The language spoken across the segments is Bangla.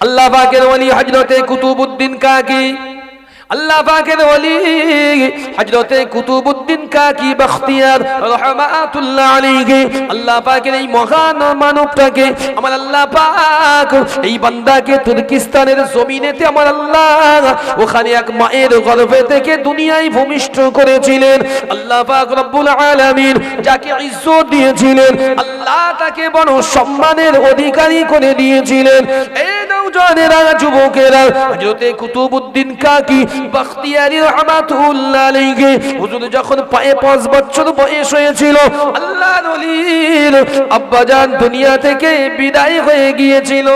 আল্লাহ পাকের ওলি হজরতে কুতুবুদ্দিন কাকি আল্লাহ পাকের ওলি, হযরতে কুতুবউদ্দিন কাকি বখতিয়ার রহমাতুল্লাহ আলাইহি। আল্লাহ পাকের এই মহান মানবটাকে আমার আল্লাহ পাক এই বান্দাকে তুর্কিস্তানের জমিনেতে আমার আল্লাহ ওখানে এক মায়ের গর্ভে থেকে দুনিয়ায় ভূমিষ্ঠ করেছিলেন। আল্লাহ পাক রব্বুল আলামিন যাকে ইজ্জত দিয়েছিলেন, আল্লাহ তাকে বড় সম্মানের অধিকারী করে দিয়েছিলেন। এই নওজওয়ানেরা যুবকেরা, হযরতে কুতুবউদ্দিন কাকি বখতিয়ারি রহমাতুল্লাহ আলাইহি। হুজুর যখন পায়ে পাঁচ বছর বয়স হয়েছিল আল্লাহ নলির আব্বাজান দুনিয়া থেকে বিদায় হয়ে গিয়েছিল।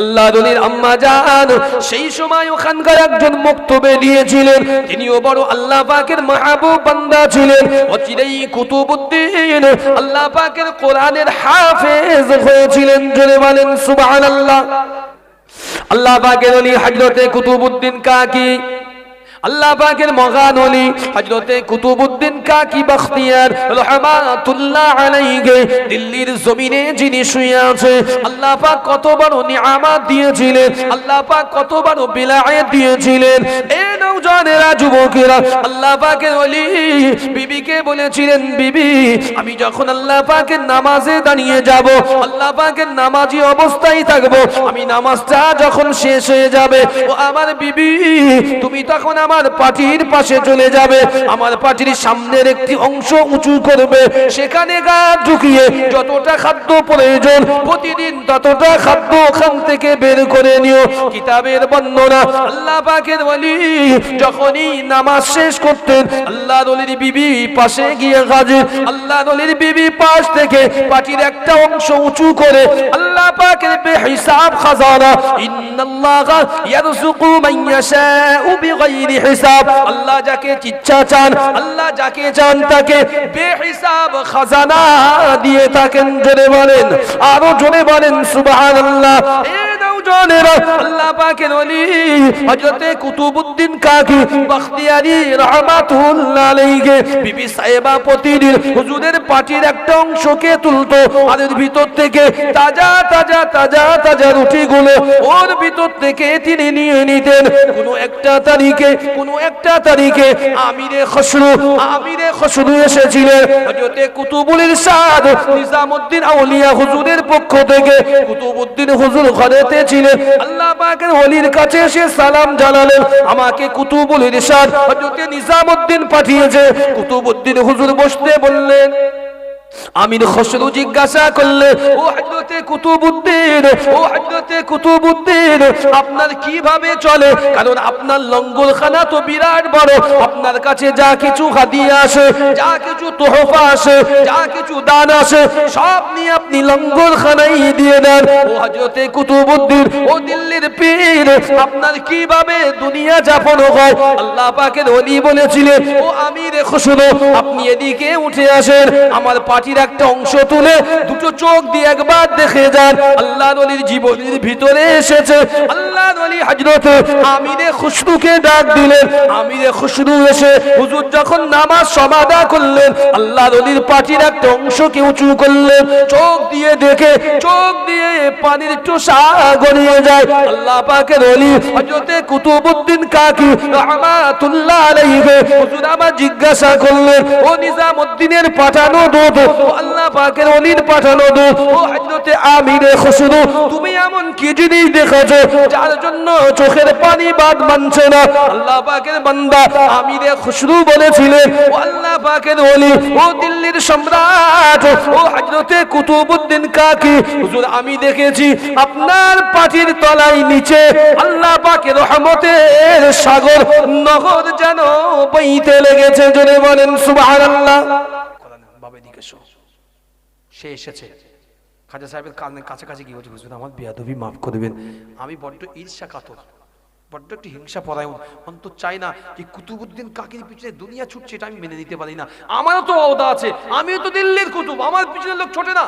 আল্লাহ দলির আম্মা জান সেই সময় ওখানকার একজন বক্তব্যে দিয়েছিলেন তিনিও বড় আল্লাহ পাকের মাহবুব বান্দা ছিলেন। অচিরেই কুতুবুদ্দিন আল্লাহ পাকের কোরআনের হাফেজ হয়েছিলেন, জোরে বলেন সুবহানাল্লাহ। আল্লাহ পাকের অলি হযরতে কুতুবুদ্দিন কাকি আল্লাহ পাকের মহান অলি হযরতে কুতুবউদ্দিন কাকি বখতিয়ার রহমাতুল্লাহ আলাইহি দিল্লির জমিনে যিনি শুয়ে আছে, আল্লাহ পাক কত বড় নিয়ামত দিয়েছিলেন, আল্লাহ পাক কত বড় বিলায়াত দিয়েছিলেন। এই নওজওয়ানেরা যুবকেরা, আল্লাহ পাকের অলি বিবিকে বলেছিলেন, বিবি, আমি যখন আল্লাহ পাকের নামাজে দাঁড়িয়ে যাব, আল্লাহ পাকের নামাজি অবস্থায় থাকব, আমি নামাজটা যখন শেষ হয়ে যাবে, ও আমার বিবি, তুমি তখন আমার পাটির পাশে চলে যাবে। আমার পাটির সামনের একটি অংশ উঁচু করবে। সেখানে গা ঢুকিয়ে যতটা খাদ্য প্রয়োজন, প্রতিদিন ততটা খাদ্য ওখান থেকে বের করে নিও। কিতাবের বর্ণনা, আল্লাহ পাকের বলি যখনই নামাজ শেষ করতেন, আল্লাহ নলির বিবি পাশে গিয়ে হাজির। আল্লাহ নলির বিবি পাশ থেকে পাটির একটা অংশ উঁচু করে, আল্লাহ পাকের বেহিসাব খাজানা, ইন্নাল্লাহা ইয়ারযুকু মান ইয়াশাউ বিগাইরি হিসাব আল্লাহ যাকে ইচ্ছা চান, আল্লাহ যাকে চান তাকে বেহিসাব খাজানা দিয়ে থাকেন, জোরে বলেন, আরও জোরে বলেন আল্লাহ পাটির একটা তুলতো ভিতর থেকে তাজা তাজা তাজা তাজা রুটিগুলো ওর ভিতর থেকে তিনি নিয়ে নিতেন। কোনো একটা তারিখে কোনো একটা তারিখে আমিরে খসরু আমিরে খসরু এসেছিলেন। হযরতে কুতুবুল ইরশাদ নিজামউদ্দিন আউলিয়া হুজুরের পক্ষ থেকে কুতুবউদ্দিন হুজুর ঘরেতে ছিলেন। আল্লাহ পাকের ওলির কাছে এসে সালাম জানালেন, আমাকে কুতুবুল ইরশাদ হযরতে নিজামউদ্দিন পাঠিয়েছে। কুতুবউদ্দিন হুজুর বসতে বললেন আমির খসরু জিজ্ঞাসা করলে, ও হযরতে কুতুবউদ্দিন, ও হযরতে কুতুবউদ্দিন, আপনার কীভাবে চলে? কারণ আপনার লঙ্গলখানা তো বিরাট বড়, আপনার কাছে যা কিছু হাদিয়া আসে, যা কিছু তোহফা আসে, যা কিছু দান আসে, সব নিয়ে আপনি লঙ্গলখানায় দিয়ে দেন। ও হযরতে কুতুবউদ্দিন, ও দিল্লির পীর, আপনার কীভাবে দুনিয়া যাপন হয়? আল্লাহ পাকের ওলি বলেছিলেন, ও আমির খসরু, আপনি এদিকে উঠে আসেন, আমার পাটির একটা অংশ তুলে দুটো চোখ দিয়ে একবার দেখে যান। আল্লাহ নলির জীবনের ভিতরে এসেছে। আল্লাহ নলি হজরত আমিরে খুশরুকে ডাক দিলেন। আমিরে খুশরু এসে হুজুর যখন নামাজ সমাধা করলেন, আল্লাহ নলির পাটির একটা অংশকে উঁচু করলেন। চোখ দিয়ে দেখে, চোখ দিয়ে পানির টোসা গড়িয়ে যায়। আল্লাহ পাকের অলি হজরতে কুতুবউদ্দিন কাকি রহমাতুল্লাহ আলাইহি, হুজুর আমার জিজ্ঞাসা করলেন, ও নিজামউদ্দিনের পাঠানো দুধ আল্লাহ পাকের অলির পাঠানো দুধ ও হযরতে আমিরে খুশরু তুমি এমন কি জিনিস দেখেছ যার জন্য চোখের পানি বাদ মানছে না? আল্লাহ পাকের বান্দা আমিরে খুশরু বলেছিলেন, ও আল্লাহ পাকের অলি, ও দিল্লির সম্রাট, ও হযরতে কুতুবউদ্দিন কাকি। হুজুর, আমি দেখেছি আপনার পাটির তলায় নিচে আল্লাহ পাকের রহমতের সাগর, নহর যেন বইতে লেগেছে। জোরে বলেন, সুবহানাল্লাহ। এদিকে এসো। সে এসেছে। খাজা সাহেবের কাছাকাছি গিয়ে বলছে, হুজুর, আমার বিয়াদবি মাফ করে করবেন আমি বড্ড ঈর্ষা কাতর, বড্ড একটু হিংসা পরায়ণ। অন্তর চাই না যে কুতুবুদ্দিন কাকির পিছনে দুনিয়া ছুটছে এটা আমি মেনে নিতে পারি না। আমারও তো অবদা আছে, আমিও তো দিল্লির কুতুব, আমার পিছনে লোক ছোটে না।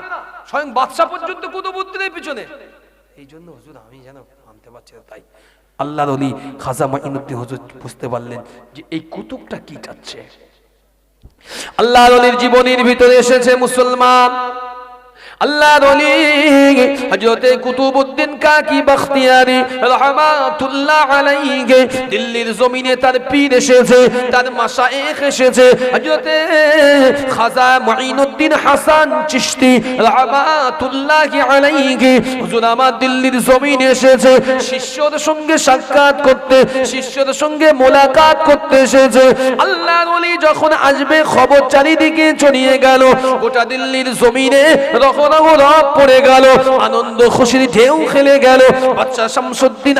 স্বয়ং বাদশা পর্যন্ত কুতুবুদ্দিনের পিছনে। এই জন্য হুজুর, আমি যেন মানতে পারছি না তাই। আল্লাহর অলি খাজা মাইনুদ্দিন হুজুর বুঝতে পারলেন যে এই কুতুবটা কি চাচ্ছে। জীবনীর জীবনের ভিতরে এসেছে মুসলমান। আল্লাহর ওলি, হযরতে কুতুবউদ্দিন কাকি বখতিয়ারি রহমাতুল্লাহ আলাইহি, দিল্লির জমিনে তার পীর এসেছে, তার মাশায়েখ এসেছে। হযরতে খাজা মুঈনুদ্দিন হাসান চিশতি রহমাতুল্লাহ আলাইহি, হুজুর আমার দিল্লির জমিনে এসেছে। শিষ্যর সঙ্গে সাক্ষাৎ করতে, শিষ্যর সঙ্গে মোলাকাত করতে এসেছে। আল্লাহর ওলি যখন আসবে, খবর চারিদিকে ছড়িয়ে গেল। গোটা দিল্লির জমিনে রকম রব পড়ে গেল, আনন্দ খুশির ঢেউ খেলে গেল বাচ্চা শামসুদ্দিন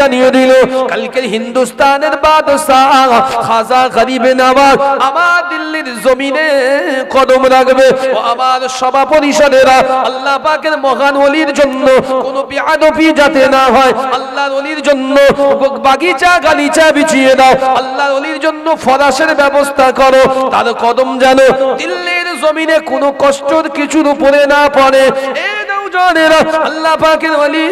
জানিয়ে দিল, কালকের হিন্দুস্তানের বাদশাহ খাজা গরিবে আমার দিল্লির জমিনে কদম রাখবে ও আমার সভা পরিষদেরা আল্লাহ পাকের মহান জন্য কোনো যাতে না হয়, আল্লাহর ওলির জন্য বাগিচা গালিচা বিছিয়ে দাও, আল্লাহর ওলির জন্য ফরাসের ব্যবস্থা করো, তার কদম যেন দিল্লির জমিনে কোনো কষ্টর কিছুর উপরে না পড়ে। নওজওয়ানেরা আল্লাহ পাকের ওলি।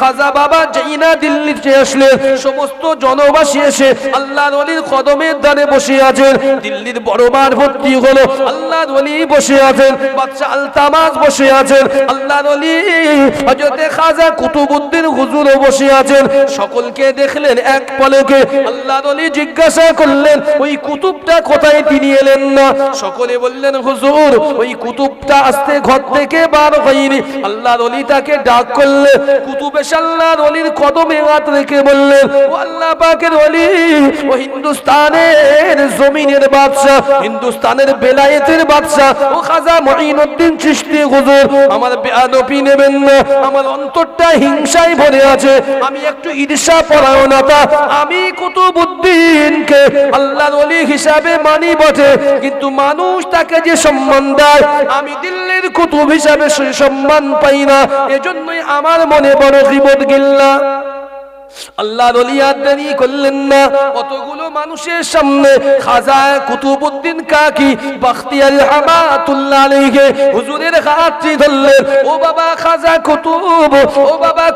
খাজা বাবা জাইনা দিল্লিতে আসলে, সমস্ত জনবাসী এসে আল্লাহর ওলির কদমের বসে আছেন। দিল্লির বড়বার ভর্তি হলো, আল্লাহর ওলি বসে আছেন বাচ্চা আলতামাজ বসে আছেন, আল্লাহর ওলি খাজা হুজুরও বসে আছেন। সকলকে দেখলেন এক পলকে, আল্লাহর ওলি জিজ্ঞাসা করলেন, ওই কুতুবটা কোথায় তিনি এলেন না? সকলে বললেন, হুজুর, ওই কুতুবটা আসতে ঘর থেকে বার হয়নি। আল্লাহর ওলি তাকে ডাক করলে, কুতুবে আল্লাহর ওলির কদমে হাত রেখে বললেন ও আল্লাহ পাকের ওলি ও হিন্দুস্তানের জমিনের বাদশা হিন্দুস্তানের বেলায়েতের বাদশা ও খাজা মঈনুদ্দিন চিশতি হুজুর, আমার বেয়াদপি নেবেন না, আমার অন্তরটা হিংসায় ভরে আছে, আমি একটু ঈর্ষা পরায়ণতা, আমি কুতুবউদ্দিনকে আল্লাহর ওলি হিসাবে মানি বটে, কিন্তু মানুষ তাকে যে সম্মান দেয়, আমি দিল্লির কুতুব হিসাবে সে সম্মান পাই না। এজন্যই আমার মনে বড় জীবন গিল্লা। আল্লাহ করলেন না। কতগুলো মানুষের সামনে খাজা কাকি হুজুরের হাতটি ধরলেন, ও বাবা খাজা কুতুব, ও বাবা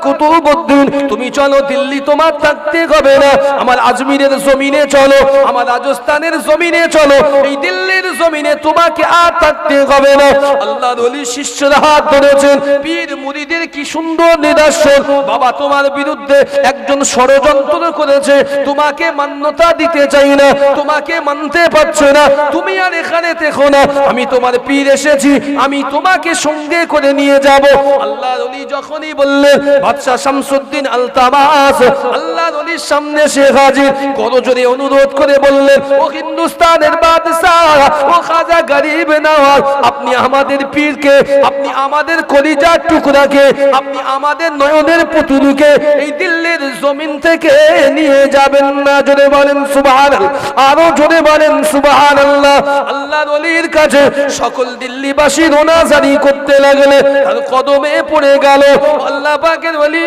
তুমি চলো দিল্লি, তোমার থাকতে হবে না। আমার আজমিরের জমিনে চলো, আমার রাজস্থানের জমিনে চলো, এই দিল্লির জমিনে তোমাকে আর থাকতে হবে না। আল্লাহ রলি শিষ্যরা হাত ধরেছেন, পীর মুরিদের কি সুন্দর নিদর্শন। বাবা, তোমার বিরুদ্ধে একজন ষড়যন্ত্র করেছে, তোমাকে মান্যতা দিতে চাই না, তোমাকে মানতে পারছে না, তুমি আর এখানে দেখো না, আমি তোমার পীর এসেছি, আমি তোমাকে সঙ্গে করে নিয়ে যাব। আল্লাহ রলি যখনই বললেন, বাদশাহ শামসুদ্দিন আলতামাস আল্লাহ রলির সামনে সে হাজির করজোরে অনুরোধ করে বললেন, ও হিন্দুস্তানের বাদশাহ, ও খাজা গরিব নওয়াজ, আপনি আমাদের পীরকে, আপনি আমাদের কলিজার টুকরাকে, আপনি আমাদের নয়নের পুতুলকে, এই দিল্লির জমিন থেকে নিয়ে যাবেন না। জোরে বলেন সুবাহ আরও জোরে বলেন সুবাহ আল্লাহ আল্লাহ নলির কাছে সকল দিল্লিবাসী রোনাজারি করতে লাগলে কদমে পড়ে গেল। আল্লাহ পাকের বলি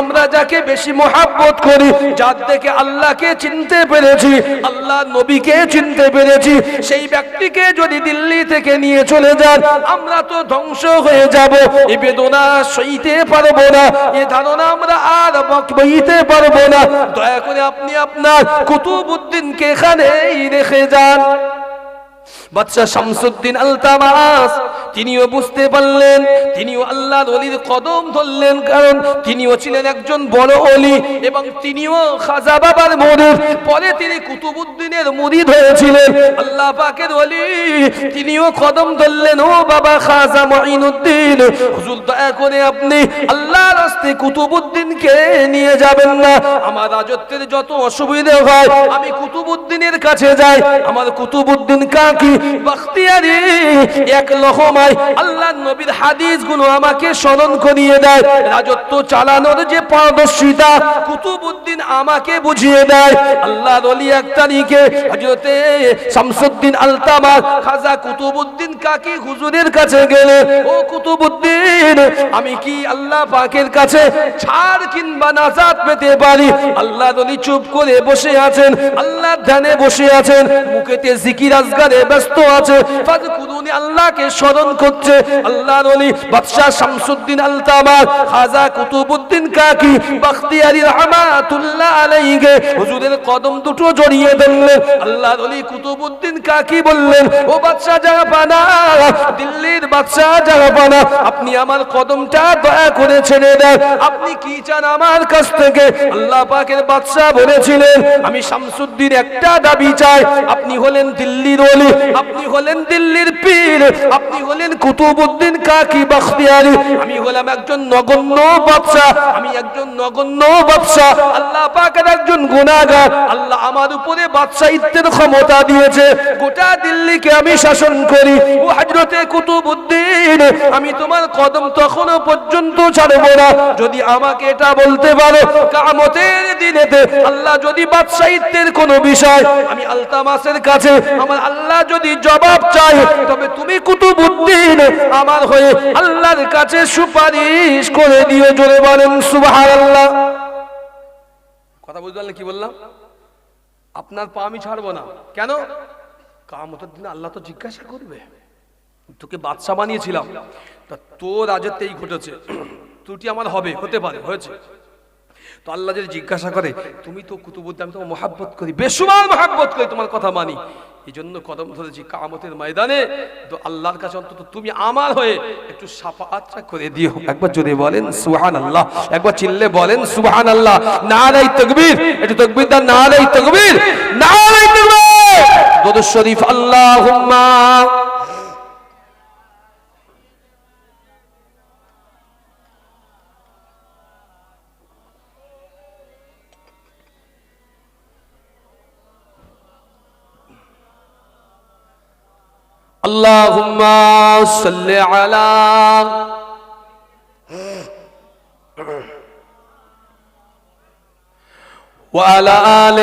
আমরা যাকে বেশি মোহাব্বত করি, যার থেকে আল্লাহকে চিনতে পেরেছি, আল্লাহ নবীকে চিনতে পেরেছি, সেই ব্যক্তিকে যদি দিল্লি থেকে নিয়ে চলে যান, আমরা তো ধ্বংস হয়ে যাব। এ বেদনা সইতে পারব না, এ ধারণা আমরা আর বইতে পারব না। দয়া করে আপনি আপনার কুতুবউদ্দিনকে এখানেই রেখে যান। বাদশাহ শামসুদ্দিন আলতামাস, তিনিও বুঝতে পারলেন, তিনিও আল্লাহর ওলির কদম ধরলেন, কারণ তিনিও ছিলেন একজন বড় অলি এবং তিনিও খাজা বাবার মুরিদ পরে তিনি কুতুবউদ্দিনের মুরিদ হয়েছিলেন আল্লাহ পাকের ওলি, তিনিও কদম ধরলেন, ও বাবা খাজা মঈনুদ্দিন, হুজুর দয়া করে আপনি আল্লাহর রাস্তে কুতুবুদ্দিনকে নিয়ে যাবেন না। আমার রাজত্বের যত অসুবিধা হয়, আমি কুতুবুদ্দিনের কাছে যাই, আমার কুতুবুদ্দিন কাকি বাখতিয়ারি, এক লহমায় আল্লাহ নবীর আমাকে স্মরণ করিয়ে দেয়। রাজত্ব চালানোর যে পারদর্শিতা আমাকে বুঝিয়ে দেয়। আল্লাহ হযরতে শামসুদ্দিন আলতামা খাজা কাকি হুজুরের কাছে গেলে, ও আমি কি আল্লাহ পাকের কাছে ছাড় কিংবা নাজাত পেতে পারি? আল্লাহ চুপ করে বসে আছেন আল্লাহ ধ্যানে বসে আছেন, মুখেতে জিকির আজগারে ব্যস্ত আছে। ফাজকুরুনি আল্লাহকে স্মরণ করছে। আল্লাহ নলি বাদশাহ শামসুদ্দিন আলতামার, খাজা কুতুবউদ্দিন কাকি, বাখতিয়ারি রহমাতুল্লাহ আলাইহি। হুজুরের কদম দুটো জড়িয়ে ধরলেন আল্লাহ নলি কুতুবউদ্দিন কাকি বললেন, ও বাদশাহ জাহাপানা দিল্লির বাদশাহ জাহাপানা আপনি আমার কদমটা দয়া করে ছেড়ে দেন। আপনি কি চান আমার কাছ থেকে? আল্লাহ পাকের বাদশাহ বলেছিলেন, আমি শামসুদ্দিন একটা দাবি চাই। আপনি হলেন দিল্লির ওলি আপনি হলেন দিল্লির পীর, আপনি হলেন কুতুবউদ্দিন কাকি বাখতিয়ারি। আমি হলাম একজন নগণ্য বাদশাহ, আমি একজন নগণ্য বাদশাহ। আল্লাহ পাকের একজন গুনাহগার। আল্লাহ আমার উপরে বাদশাহিত্বের ক্ষমতা দিয়েছে। গোটা দিল্লিকে আমি শাসন করি। ও হযরতে কুতুবউদ্দিন, আমি তোমার কদম তখনো পর্যন্ত ছাড়বো না। যদি আমাকে এটা বলতে পারো কামতের দিনেতে আল্লাহ যদি বাদশাহিত্বের কোনো বিষয়, আমি আলতামাসের কাছে, আমার আল্লাহ যদি জবাব চাই, তবে তুমি কুতুবউদ্দিন আমার হয়ে আল্লাহর কাছে সুপারিশ করে দিয়ে জোরে বলেন, সুবহানাল্লাহ। কথা বুঝতে পারলেন কি বললাম? আপনার পা আমি ছাড়বো না। কেন? কামতের দিনে আল্লাহ তো জিজ্ঞাসা করবে। তোকে বাদশা বানিয়েছিলাম। তা তোর রাজত্বেই ঘটেছে। ত্রুটি আমার হবে, হতে পারে, হয়েছে। তো আল্লাহ যদি জিজ্ঞাসা করে, তুমি তো কুতুবুদ্দিন আমি তোমার মহাব্বত করি। বেসুমার মহাব্বত করি তোমার কথা মানি। এই জন্য কদম ধরেছি কামতের ময়দানে। তো আল্লাহর কাছে অন্তত তুমি আমার হয়ে একটু সাফাতটা করে দিও। একবার যদি বলেন সুহান আল্লাহ একবার চিল্লে বলেন সুহান আল্লাহ নারাই তকবীর। একটু তকবীর দা নারাই তকবীর। নারাই তকবীর। দরুদ শরীফ, আল্লাহুম্মা। اللهم صل على وعلى آل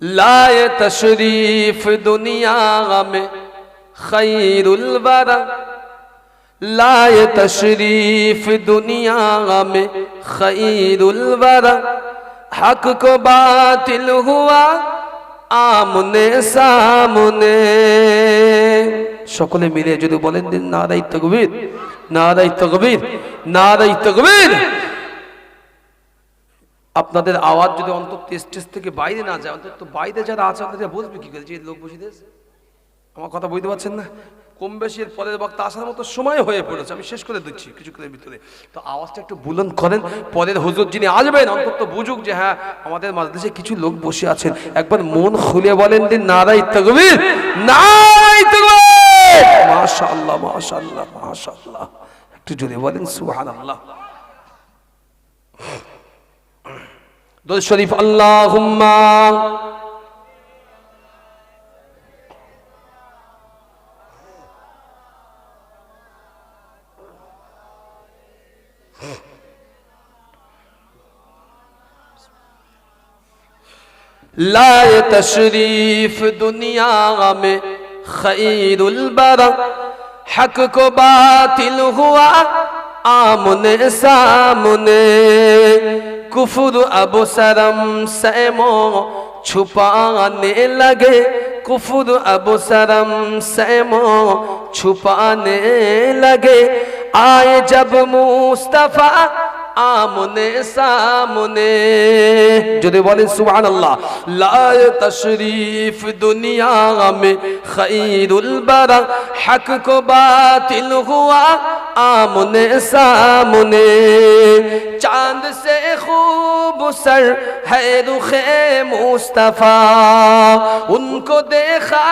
لا تشریف دنيا غم خير الورا لا تشریف دنيا غم خير الورا हक को बातिल हुआ আমনে সামনে সকলে মিলে যদি বলেন দিন নারাই তকবীর নারাই তকবীর নারাই তকবীর আপনাদের আওয়াজ যদি অন্তত স্টেজ থেকে বাইরে না যায় অন্তত বাইরে যারা আছে আপনাদের বুঝবে কি করে যে লোক বসে দিয়েছে আমার কথা বুঝতে পারছেন না কম বেশি এর পরের বক্তা আসার মতো সময় হয়ে পড়েছে। আমি শেষ করে দিচ্ছি কিছুক্ষণের ভিতরে। তো আওয়াজটা একটু বুলন করেন। পরের হুজুর যিনি আসবেন, অন্তত বুঝুক যে হ্যাঁ আমাদের মাঝদেশে কিছু লোক বসে আছেন। একবার মন খুলে বলেন দিন নারাই তকবীর নারাই তকবীর। মাশাআল্লাহ মাশাআল্লাহ মাশাআল্লাহ। একটু জোরে বলেন, সুবহানাল্লাহ। দরুদ শরীফ, আল্লাহুম্মা लाए तशरीफ दुनिया में खैरुल बरा हक को बातिल हुआ आमने सामने कुफुर अब सरम सैमो छुपाने लगे कुफुर अब सरम सैमो छुपाने लगे आए जब मुस्तफा আমনে সামনে যদি বলেন সুবহানাল্লাহ লা তশরিফ দুনিয়া মে খৈরুল বারা হক কো বাতিল হুয়া আমনে সামনে चांद से खूब सर है रुखे मुस्तफा उनको देखा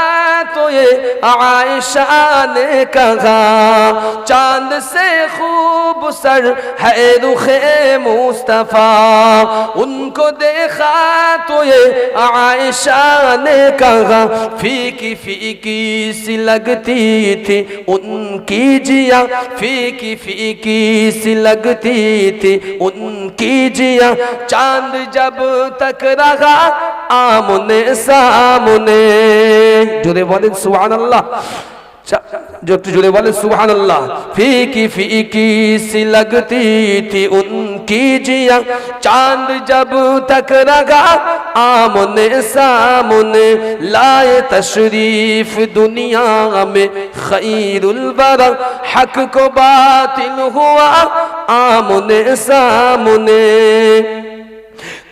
तो ये आयशा ने कहा चांद से खूब सर है रुखे मुस्तफ़ा। उनको देखा तो ये आयशा ने कहा, फीकी फीकी सी लगती थी उनकी जिया। फीकी फीकी सी लगती थी उनकी जिया। चाँद जब तक रहा आमने सामने। जोरे बोले सुभान अल्लाह जो जुड़े बोले सुबह अल्लाह फीकी फीकी सी लगती थी उनकी जिया चांद जब तक रगा आमने सामने लाए तशरीफ दुनिया में खैरुल बरा हक को बातिल हुआ आमने सामने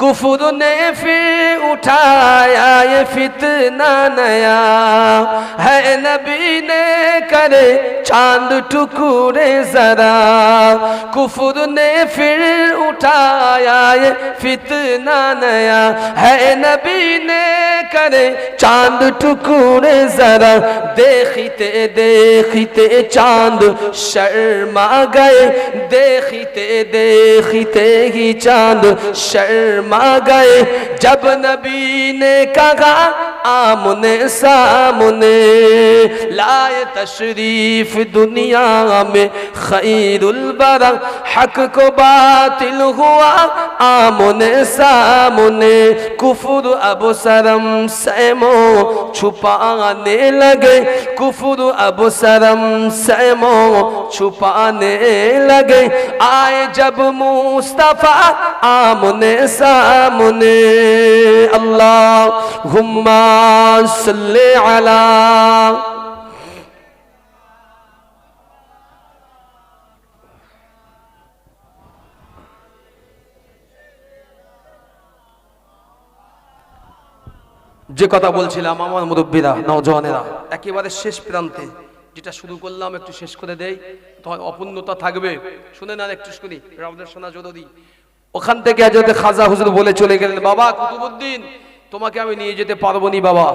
कुफुर ने फिर उठाया ये फितना नया है नबी ने करे चांद टुकड़े जरा कुफुर ने फिर उठाया ये फितना नया है नबी ने करे चांद टुकड़े जरा देखते देखते चांद शर्मा गए देखते देखते ही चांद शर्मा गए जब नबी ने कहा आमने सामने लाए तशरीफ दुनिया में खैरुल बरा हक को बातिल हुआ आमने सामने कुफुर अब सरम सैमो छुपाने लगे कुफुर अब सरम सैमो छुपाने लगे आए जब मुस्तफा आमने सामने अल्लाह हुम्मा صل على যে কথা বলছিলাম আমার মুরব্বীরা নজওয়ানেরা একেবারে শেষ প্রান্তে যেটা শুরু করলাম একটু শেষ করে দেই। তোমার অপূর্ণতা থাকবে। শুনে না একটু শুনি রামদের শোনা জরুরি ওখান থেকে আজ খাজা হুজুর বলে চলে গেলেন বাবা কুতুবুদ্দিন তোমাকে আমি নিয়ে যেতে পারব নি বাবা।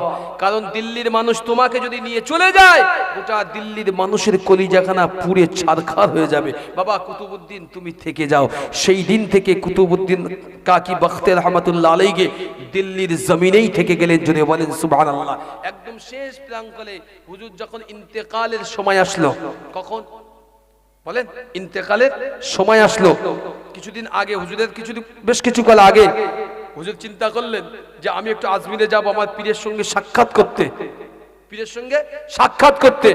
কারণ দিল্লির মানুষ তোমাকে যদি নিয়ে চলে যায়, গোটা দিল্লির মানুষের কলিজাখানা পুড়ে ছারখার হয়ে যাবে। বাবা, কুতুবুদ্দিন, তুমি থেকে যাও। সেই দিন থেকে কুতুবুদ্দিন কাকি বখতে রহমতুল্লাহ আলাইকে দিল্লির জমিনেই থেকে গেলেন যদি বলেন, সুবহানাল্লাহ। একদম শেষ প্রাঙ্গলে হুজুর যখন ইন্তেকালের সময় আসলো, কখন? বলেন, ইন্তেকালের সময় আসলো। কিছুদিন আগে, হুজুরের কিছুদিন বেশ কিছু কাল আগে হুজুর চিন্তা করলেন যে আমি একটু আজমিরে যাব আমার পীরের সঙ্গে সাক্ষাৎ করতে। পীরের সঙ্গে সাক্ষাৎ করতে।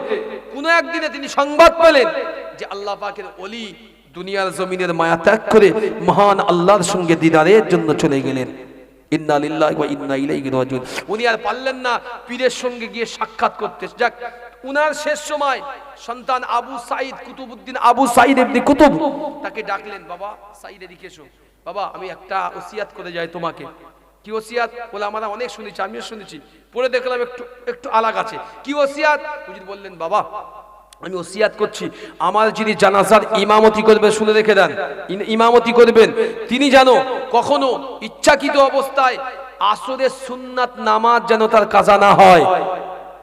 কোন একদিনে তিনি সংবাদ পেলেন যে আল্লাহ পাকের অলি দুনিয়ার জমিনের মায়া ত্যাগ করে মহান আল্লাহর সঙ্গে দিদারের জন্য চলে গেলেন। উনি আর পারলেন না পীরের সঙ্গে গিয়ে সাক্ষাৎ করতে। যাক, উনার শেষ সময় সন্তান আবু সাইদ কুতুবউদ্দিন আবু সাইদ ইবনে কুতুব তাকে ডাকলেন, বাবা সাইদ এদিকে এসো। বাবা, আমি একটা ওসিয়াত করে যাই তোমাকে। কি ওসিয়াত? বলে আমরা অনেক শুনেছি, আমিও শুনেছি। পড়ে দেখলাম একটু একটু আলাগ আছে। কি ওসিয়াত? হুজুর বললেন, বাবা, আমি ওসিয়াত করছি। আমার যিনি জানাজার ইমামতি করবে, শুনে রেখে দেন। ইমামতি করবেন। তিনি যেন কখনো ইচ্ছাকৃত অবস্থায় আসরের সুন্নাত নামাজ যেন তার কাজা না হয়।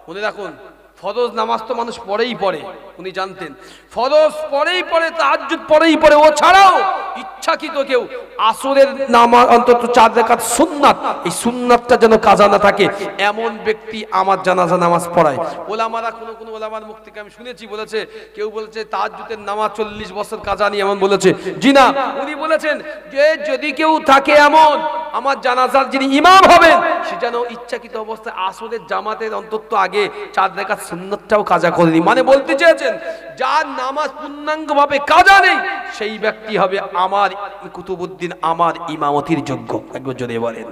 মনে রাখুন, ফরজ নামাজ তো মানুষ পড়েই পড়ে। উনি জানতেন, ফরজ পরেই পরে, তাহাজ্জুদ পরেই পরে, ও ছাড়াও ইচ্ছাকৃত কেউ আসরের নামাজ, অন্তত চার রেখাত সুন্নাত, এই সুন্নাতটা যেন কাজা না থাকে, এমন ব্যক্তি আমার জানাজা নামাজ পড়ায়। ওলামারা কোনো কোনো ওলামার মুখ থেকে আমি শুনেছি, বলেছে, কেউ বলেছে, তাহাজ্জুদের নামাজ চল্লিশ বছর কাজা নিয়ে এমন বলেছে। জি না, উনি বলেছেন, যে যদি কেউ থাকে এমন, আমার জানাজার যিনি ইমাম হবেন, সে যেন ইচ্ছাকৃত অবস্থায় আসরের জামাতের অন্তত আগে চার রেখাত সুন্নতটাও কাজা করেনি মানে বলতে চেয়েছেন যার নামাজ পূর্ণাঙ্গ ভাবে কাজা নেই, সেই ব্যক্তি হবে আমার কুতুবুদ্দিন আমার ইমামতির যোগ্য। একবার যদি বলেন।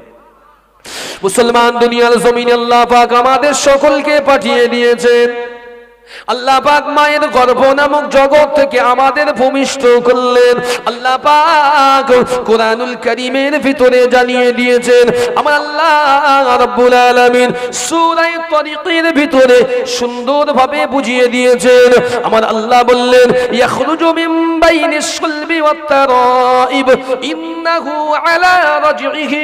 মুসলমান দুনিয়ার জমিন আল্লাহ পাক আমাদের সকলকে পাঠিয়ে দিয়েছেন। আল্লাহ পাক মায়ের গর্ভ নামক জগৎ থেকে আমাদের ভূমিষ্ঠ করলেন। আল্লাহ পাক কোরআনুল করিমের ভিতরে জানিয়ে দিয়েছেন, আমার আল্লাহ রাব্বুল আলামিন সূরা তরিকের ভিতরে সুন্দরভাবে বুঝিয়ে দিয়েছেন। আমার আল্লাহ বললেন, ইয়াখরুজু মিন বাইনিস সুলবি ওয়াত তারাইব, ইন্নাহু আলা রাজইহি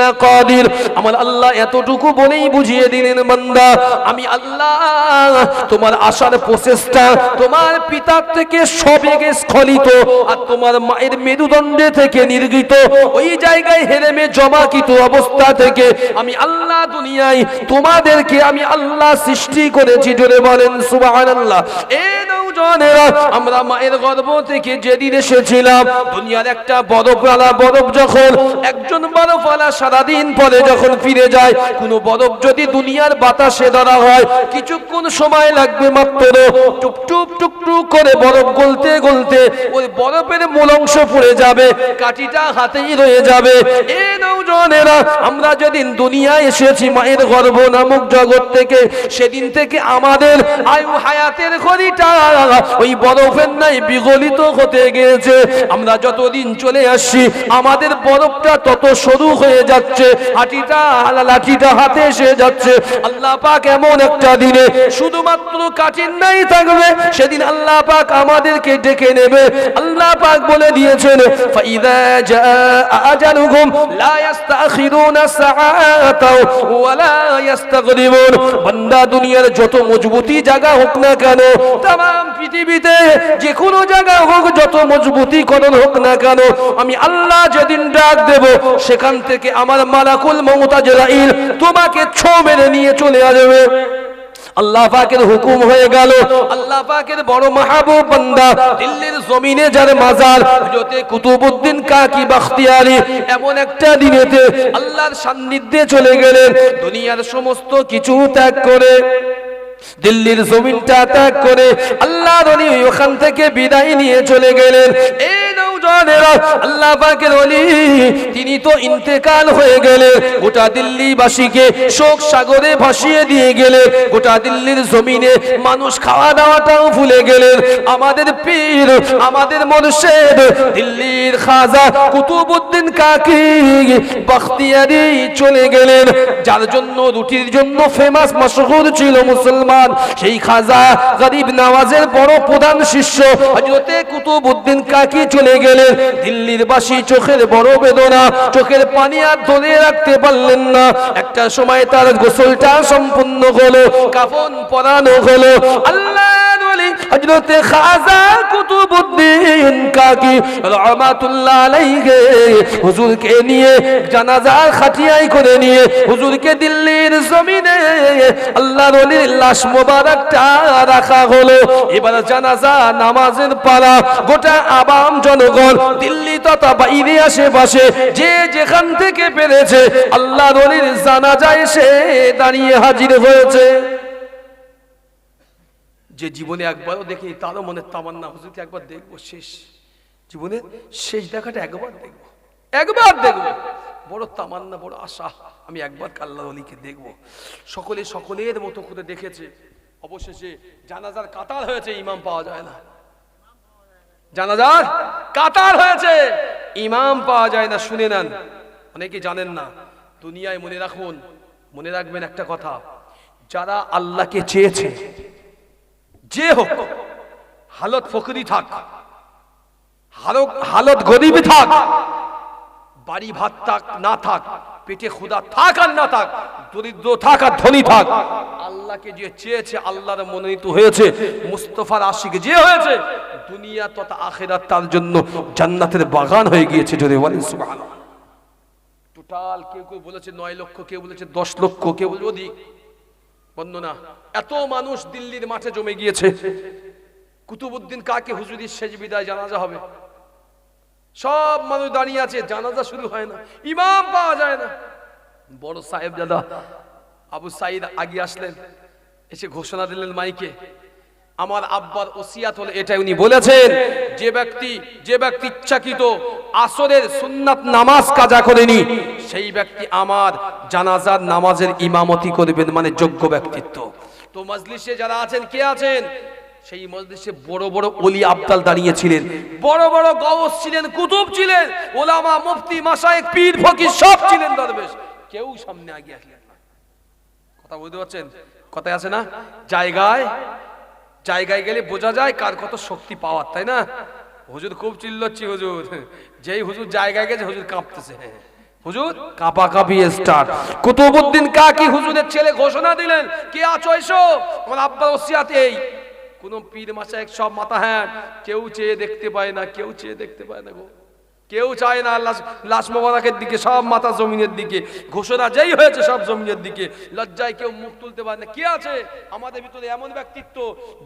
লাকাদির। আমার আল্লাহ এতটুকু বলেই বুঝিয়ে দিলেন, বান্দা, আমি আল্লাহ তোমার আসার প্রচেষ্টা তোমার পিতার থেকে সবেগে স্খলিত আর তোমার মায়ের মেরুদণ্ডে থেকে নির্গিত। ওই জায়গায় হেরেমে জমাকিত অবস্থা থেকে আমি আল্লাহ দুনিয়ায় তোমাদেরকে আমি আল্লাহ সৃষ্টি করেছি জোরে বলেন, সুবহানাল্লাহ। এ নৌজনেরা আমরা মায়ের গর্ভ থেকে যেদিন এসেছিলাম, দুনিয়ার একটা বরফওয়ালা বরফ যখন, একজন বরফওয়ালা সারাদিন পরে যখন ফিরে যায়, কোনো বরফ যদি দুনিয়ার বাতাসে ধরা হয়, কিছুক্ষণ সময় লাগবে মাত্র। টুক টুক টুক টুক করে বরফ গলতে গলতে ওই বরফের মূল অংশ পড়ে যাবে, কাঠিটা হাতেই রয়ে যাবে। এ নৌজনেরা, আমরা যেদিন দুনিয়ায় এসেছি মায়ের গর্ভ নামক জগৎ থেকে, সেদিন থেকে আমাদের আয়ু হায়াতের ঘড়িটা ওই বরফের নাই বিগলিত হতে গিয়েছে। আমরা যতদিন চলে আসছি, আমাদের বরফটা তত সরু হয়ে যাচ্ছে হাঁটিটা লাঠিটা হাতে এসে যাচ্ছে। আল্লাহ পাক এমন একটা দিনে শুধুমাত্র কাঠিন নাই থাকবে, সেদিন আল্লাহ পাক আমাদেরকে ডেকে নেবে। আল্লাহ পাক বলে দিয়েছেন, ফাইদা জা আজালুহুম, লা ইস্তাখিরুনা দুনিয়ার যত মজবুতি জায়গা হোক না কেন, তাম পৃথিবীতে যে কোনো জায়গা হোক, যত মজবুতি করণ হোক না কেন, আমি আল্লাহ যেদিন ডাক দেব, সেখান থেকে আমার মালাকুল মমতা জেলাইল তোমাকে ছো মেরে নিয়ে চলে আসবে। আল্লাহ পাকের হুকুম হয়ে গেল। আল্লাহ পাকের বড় মাহবুব বান্দা, দিল্লির জমিনে যার মাজার, হযরতে কুতুবউদ্দিন কাকি বাখতিয়ারি, এমন একটা দিনেতে আল্লাহর সান্নিধ্যে চলে গেলেন, দুনিয়ার সমস্ত কিছু ত্যাগ করে, দিল্লির জমিনটা ত্যাগ করে আল্লাহ ওখান থেকে বিদায় নিয়ে চলে গেলেন। এই তিনি তো ইন্তেকাল হয়ে গেলেন গোটা দিল্লিবাসীকে শোক সাগরে ভাসিয়ে দিয়ে গেলেন গোটা দিল্লির জমিনে মানুষ খাওয়া দাওয়াটাও ভুলে গেলেন। আমাদের পীর, আমাদের মুর্শেদ, দিল্লির খাজা কুতুবউদ্দিন কাকি চলে গেলেন। যার জন্য, রুটির জন্য ফেমাস মশহুর ছিল মুসলমান। সেই খাজা গরিব নওয়াজের বড় প্রধান শিষ্য হযরতে কুতুবউদ্দিন কাকি চলে গেলেন। দিল্লির বাসী চোখের বড় বেদনা, চোখের পানি আর ধরে রাখতে পারলেন না। একটা সময় তার গোসলটা সম্পূর্ণ হলো, কাফন পরানো হলো। আল্লাহ হজরতে খাজা কুতুবউদ্দিন কাকি রহমাতুল্লাহ আলাইহি, হুজুরকে নিয়ে জানাজার খাটিয়াই করে নিয়ে হুজুরকে দিল্লির জমিনে আল্লাহর ওলির লাশ মোবারকটা রাখা হলো। এবার জানাজা, নামাজের পালা, গোটা আবাম জনগণ দিল্লি তথা বাইরে আশেপাশে যে যেখান থেকে পেরেছে, আল্লাহর ওলির জানাজা এসে দাঁড়িয়ে হাজির হয়েছে। যে জীবনে একবারও দেখি তারও মনে তামান্না। হুজুরকে একবার দেখব, শেষ। জীবনে শেষ দেখাটা একবার দেখব। একবার দেখব। বড় তামান্না, বড় আশা। আমি একবার কাল্লা অলিকে দেখব। সকলে সকলের মতো করে দেখেছে। অবশেষে জানাজার কাতার হয়েছে, ইমাম পাওয়া যায় না। জানাজার কাতার হয়েছে, ইমাম পাওয়া যায় না, শুনে নেন। অনেকে জানেন না। দুনিয়ায় মনে রাখুন, মনে রাখবেন একটা কথা। যারা আল্লাহকে চেয়েছে যে হোক, হালত ফকরি থাক। হালত গরিবী থাক। বাড়ি ভাত থাক, না থাক, পেটে ক্ষুদা থাক আর না থাক, দরিদ্র থাক আর ধনী থাক। আল্লাহকে যে চেয়েছে, আল্লাহর মনোনীত হয়েছে মুস্তফার আশিক যে হয়েছে, দুনিয়া তথা আখেরাত তার জন্য জান্নাতের বাগান হয়ে গিয়েছে যদি বলেন টোটাল কেউ কেউ বলেছে নয় লক্ষ, কেউ বলেছে দশ লক্ষ, কেউ বলেছে অধিক। বন্দনা এত মানুষ দিল্লির মাঠে জমে গিয়েছে। কুতুবুদ্দিন কাকে হুজুরির শেষ বিদায় জানাজা হবে? সব মানুষ দাঁড়িয়ে আছে, জানাজা শুরু হয় না, ইমাম পাওয়া যায় না। বড় সাহেব দাদা আবু সাইদ আগে আসলেন, এসে ঘোষণা দিলেন মাইকে আমার আব্বার ওসিয়াত হলো এটা উনি বলেছেন, যে ব্যক্তি যে ব্যক্তি ইচ্ছাকৃত আসরের সুন্নাত নামাজ কাজা করেনি, সেই ব্যক্তি আমার জানাজার নামাজের ইমামতি করবেন মানে যোগ্য ব্যক্তিত্ব। তো মজলিসে যারা আছেন, কে আছেন? সেই মজলিসে বড় বড় অলি আবদাল দাঁড়িয়েছিলেন বড় বড় গওস ছিলেন, কুতুব ছিলেন, ওলামা, মুফতি মাসায়েক পীর, ফকির সব ছিলেন দরবেশ। কেউ সামনে আগে আসলেন কথা বুঝতে পারছেন? কথায় আছে না? জায়গায় জায়গায় গেলে বোঝা যায় কার কত শক্তি পাওয়ার, তাই না? হুজুর খুব চিল্লাচ্ছি, হুজুর। যেই হুজুর জায়গায় গেছে, হুজুর কাঁপতেছে। হুজুর কাপা কাপি স্টার্ট কুতুবুদ্দিন কাকি হুজুরের ছেলে ঘোষণা দিলেন, কে আছো, এসো? আমার আব্বার ওসিয়াত কোন পীর মাসা এক সব মাথা হ্যাঁ কেউ চেয়ে দেখতে পায় না, কেউ চেয়ে দেখতে পায় না গো। কেউ চায় না লাশ লাশ মোবারকের দিকে, সব মাথা জমিনের দিকে। ঘোষণা যেই হয়েছে সব জমিনের দিকে। লজ্জায় কেউ মুখ তুলতে পারে না। কে আছে? আমাদের ভিতরে এমন ব্যক্তিত্ব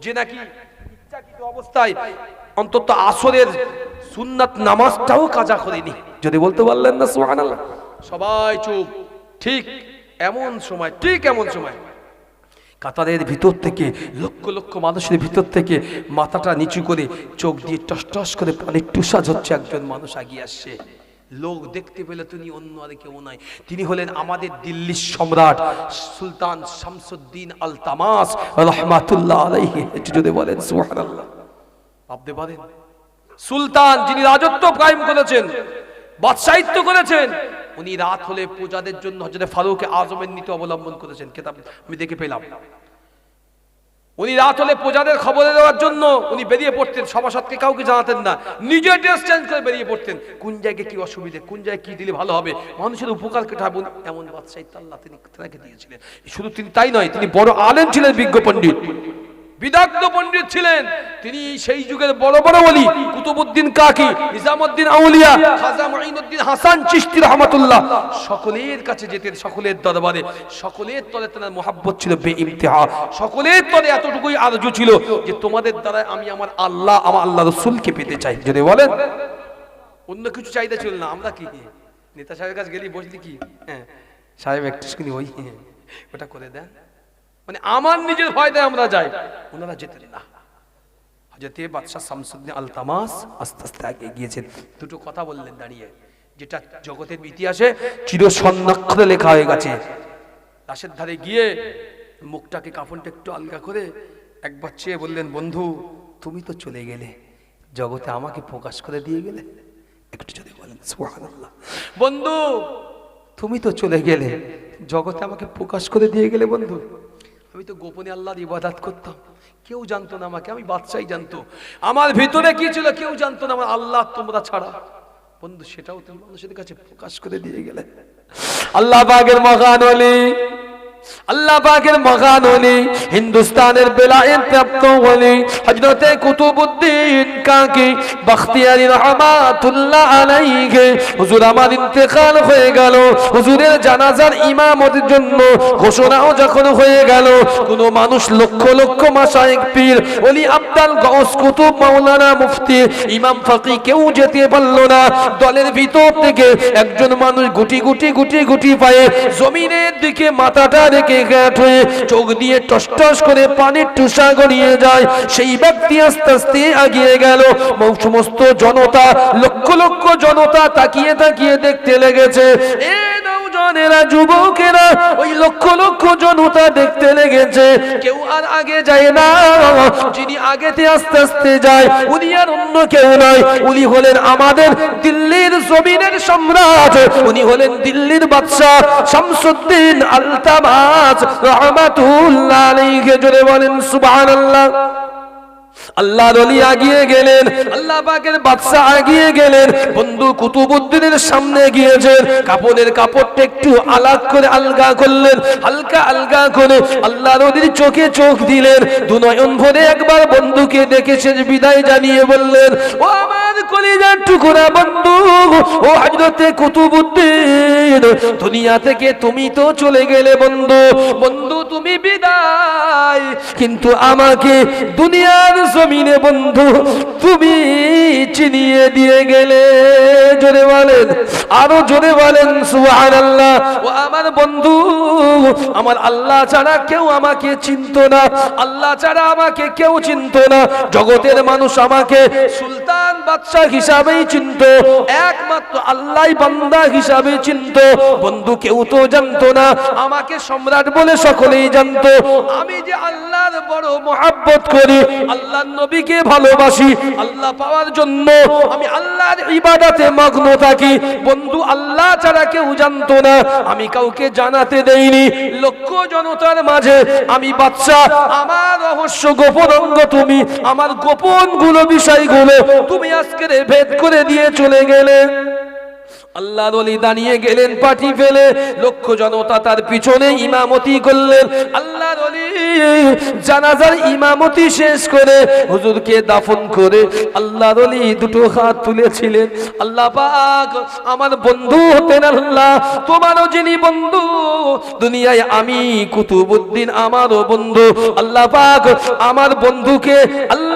যে নাকি অবস্থায় অন্তত আসরের সুন্নাত নামাজটাও কাজা করেনি। যদি বলতে পারলেন না, সুবহানাল্লাহ। সবাই চুপ। ঠিক এমন সময়, ঠিক এমন সময় কাতারের ভিতর থেকে, লক্ষ লক্ষ মানুষের ভিতর থেকে মাথাটা নিচু করে, চোখ দিয়ে টস টস করে পানির টুসা হচ্ছে একজন মানুষ আগিয়ে আসছে। লোক দেখতে পেলে তিনি অন্য আর কেউ নয়। তিনি হলেন আমাদের দিল্লির সম্রাট সুলতান শামসুদ্দিন আল তামাস রহমাতুল্লাহ আলাইহি। একটু যদি বলেন, সুবহানাল্লাহ। ভাবতে পারেন? সুলতান যিনি রাজত্ব কায়েম করেছেন বাদশাহিত্য করেছেন উনি রাত হলে পূজাদের জন্য হজরত ফারুক আজমের নীতি অবলম্বন করেছেন। কেতাব আমি দেখে পেলাম। উনি রাত হলে প্রজাদের খবর দেওয়ার জন্য উনি বেরিয়ে পড়তেন। সভাসদকে কাউকে জানাতেন না। নিজে ড্রেস চেঞ্জ করে বেরিয়ে পড়তেন। কোন জায়গায় কি অসুবিধে, কোন জায়গায় কি দিলে ভালো হবে? মানুষের উপকার কেটে এমন বাদশাহিত্য আল্লাহ তিনি তাকে দিয়েছিলেন। শুধু তিনি তাই নয়, তিনি বড় আলেম ছিলেন বিজ্ঞ পণ্ডিত। বিদগ্ধ পণ্ডিত ছিলেন। তিনি সেই যুগের বড় বড় বলি কুতুবুদ্দিন কাকি নিজামুদ্দিন আউলিয়া খাজা মুঈনুদ্দিন হাসান চিশতি রহমাতুল্লাহ। সকলের কাছে যেতেন সকলের দরবারে সকলের তলে তার মোহাব্বত ছিল বে ইমতিহা সকলের তলে এতটুকুই আরজু ছিল যে তোমাদের দ্বারা আমি আমার আল্লাহ আমার আল্লাহ রসুলকে পেতে চাই। যদি বলেন অন্য কিছু চাইতে ছিল না আমরা কি? নেতা সাহেবের কাছে গেলি বসলি কি? হ্যাঁ সাহেব একটু ওই হ্যাঁ, ওটা করে দেন। মানে আমার নিজের ফায়দায় আমরা যাই। ওনারা যেতেন না। হজরতে বাদশাহ শামসুদ্দিন আল তামাস আস্তে আস্তে আগে গিয়েছেন। দুটো কথা বললেন দাঁড়িয়ে। যেটা জগতের ইতিহাসে চির স্বর্ণাক্ষরে লেখা হয়ে গেছে। লাশের ধারে গিয়ে মুখটাকে, কাফনটা একটু আলগা করে একবার চেয়ে বললেন, বন্ধু, তুমি তো চলে গেলে। জগতে আমাকে প্রকাশ করে দিয়ে গেলে? একটু যদি বলেন, সুবহানাল্লাহ। বন্ধু, তুমি তো চলে গেলে। জগতে আমাকে প্রকাশ করে দিয়ে গেলে, বন্ধু। আমি তো গোপনে আল্লাহর ইবাদাত করতাম। কেউ জানতো না আমাকে, আমি বাচ্চাই জানতো। আমার ভিতরে কি ছিল কেউ জানতো না, আমার আল্লাহ তোমরা ছাড়া। বন্ধু, সেটাও তুমি মানুষের কাছে প্রকাশ করে দিয়ে গেলে। আল্লাহ বাগের মহান অলি মহান অলি হিন্দুস্তানের বেলায়েত প্রাপ্ত অলি হযরতে কুতুবউদ্দিন কাকি, বখতিয়ারি রহমাতুল্লাহ আলাইহি। হুজুর, আমার ইন্তেকাল হয়ে গেল। হুজুরের জানাজার ইমামতের জন্য ঘোষণাও যখন হয়ে গেল, কোন মানুষ লক্ষ লক্ষ মাশায়েখ পীর অলি আব্দাল গৌস কুতুব মাওলানা মুফতি, ইমাম ফাকি কেউ যেতে পারল না। দলের ভিতর থেকে একজন মানুষ গুটি গুটি গুটি গুটি পায়ে জমিনের দিকে মাথাটা রেখে গ্যাট হয়ে চোখ দিয়ে টস করে পানির টুসা গড়িয়ে যায়। সেই ব্যক্তি আস্তে আস্তে এগিয়ে গেল। সমস্ত জনতা, লক্ষ লক্ষ জনতা তাকিয়ে তাকিয়ে দেখতে লেগেছে। এ নৌজনেরা যুবকেরা, ওই লক্ষ লক্ষ জনতা দেখতে লেগেছে। কেউ আর আগে যায় না। যিনি আগেতে আস্তে আস্তে যায়, উনি আর অন্য কেউ নয়। উনি হলেন আমাদের দিল্লির জমিনের সম্রাট। উনি হলেন দিল্লির বাদশাহ শামসুদ্দিন আলতামাজ রহমাতুল্লাহ আলাইহি। জোরে বলেন, সুবহানাল্লাহ। আল্লাহ রলি আগিয়ে গেলেন, আল্লাহ পাকের বাদশা আগিয়ে গেলেন, বন্ধু কুতুবুদ্দিনের সামনে গিয়েছেন, কাপড়ের কাপড়টা একটু আলাগ করে আলগা করলেন, হালকা আলগা করে আল্লাহ রলির চোখে চোখ দিলেন, দু নয়ন ভরে একবার বন্ধুকে দেখেছেন, বিদায় জানিয়ে বললেন, ও আমার কলিজার টুকুরা বন্ধু, ও হযরতে কুতুবুদ্দিন দুনিয়া থেকে তুমি তো চলে গেলে বন্ধু বন্ধু তুমি বিদায়, কিন্তু আমাকে দুনিয়ার জমিনে বন্ধু, তুমি চিনিয়ে দিয়ে গেলে। জোরে বলেন, আরও জোরে বলেন, সুবহানাল্লাহ। ও আমার বন্ধু, আমার আল্লাহ ছাড়া কেউ আমাকে চিনতো না। আল্লাহ ছাড়া আমাকে কেউ চিনতো না। জগতের মানুষ আমাকে সুলতান বাদশাহ হিসাবেই চিনতো। একমাত্র আল্লাহ বান্দা হিসাবে চিনতো। বন্ধু কেউ তো জানতো না। আমাকে সম্রাট বলে সকলেই জানতো। আমি যে আল্লাহর বড় মহাব্বত করি। আল্লাহর নবীকে ভালোবাসি, আল্লাহ পাওয়ার জন্য আমি আল্লাহর ইবাদতে মগ্ন থাকি। বন্ধু, আল্লাহ ছাড়া কেউ না, আমি কাউকে জানাতে দেইনি। লক্ষ জনতার মাঝে আমি বাচ্চা আমার রহস্য গোপন অঙ্গ তুমি, আমার গোপনগুলো বিষয়গুলো তুমি আজকে ভেদ করে দিয়ে চলে গেলে। আল্লাহর ওলি দাঁড়িয়ে গেলেন পাটি ফেলে, লক্ষ জনতা তার পিছনে ইমামতি করলেন। আল্লাহর ওলি জানাজার ইমামতি শেষ করে হুজুরকে দাফন করে আল্লাহর ওলি দুটো হাত তুলেছিলেন। আল্লাহ আমার বন্ধু হতেন আল্লাহ, তোমারও যিনি বন্ধু, দুনিয়ায় আমি কুতুবুদ্দিন আমারও বন্ধু। আল্লাহ পাক আমার বন্ধুকে আল্লাহ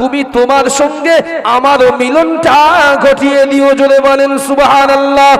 তুমি তোমার সঙ্গে আমারও মিলনটা ঘটিয়ে দিও জোরে বলেন সুবহানাল্লাহ।